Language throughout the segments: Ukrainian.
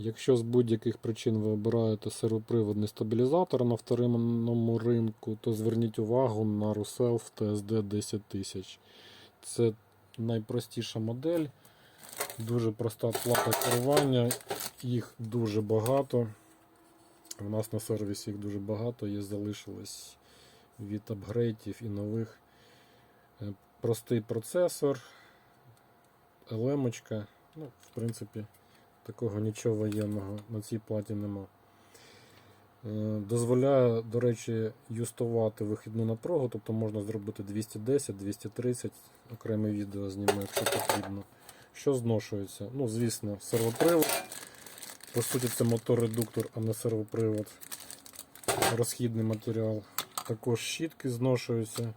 Якщо з будь-яких причин ви обираєте сервоприводний стабілізатор на вторинному ринку, то зверніть увагу на Ruself TSD 10000. Це найпростіша модель, дуже проста плата керування, їх дуже багато. У нас на сервісі їх дуже багато, є залишилось від апгрейдів і нових. Е, Простий процесор, елемочка. Ну, в принципі, такого нічого воєнного на цій платі нема. Е, Дозволяє, до речі, юстувати вихідну напругу, тобто можна зробити 210, 230, окреме відео зніму, якщо потрібно. Що зношується? Ну, звісно, сервопривод. По суті, це мотор-редуктор, а не сервопривод. Розхідний матеріал. Також щітки зношуються.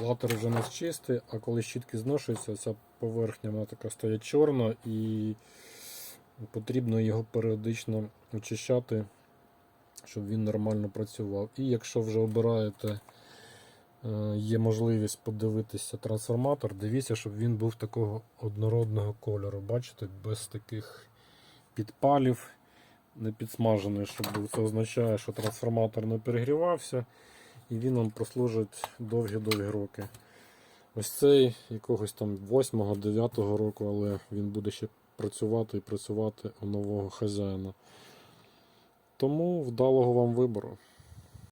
Латер вже не чистий, а коли щітки зношуються, ця поверхня вона така стає чорна і потрібно його періодично очищати, щоб він нормально працював. І якщо вже обираєте, е, є можливість подивитися трансформатор, дивіться, щоб він був такого однородного кольору. Бачите, без таких підпалів, не підсмажений, щоб був. Це означає, що трансформатор не перегрівався і він вам прослужить довгі-довгі роки. Ось цей якогось там 8-9 року, але він буде ще працювати і працювати у нового хазяїна. Тому вдалого вам вибору.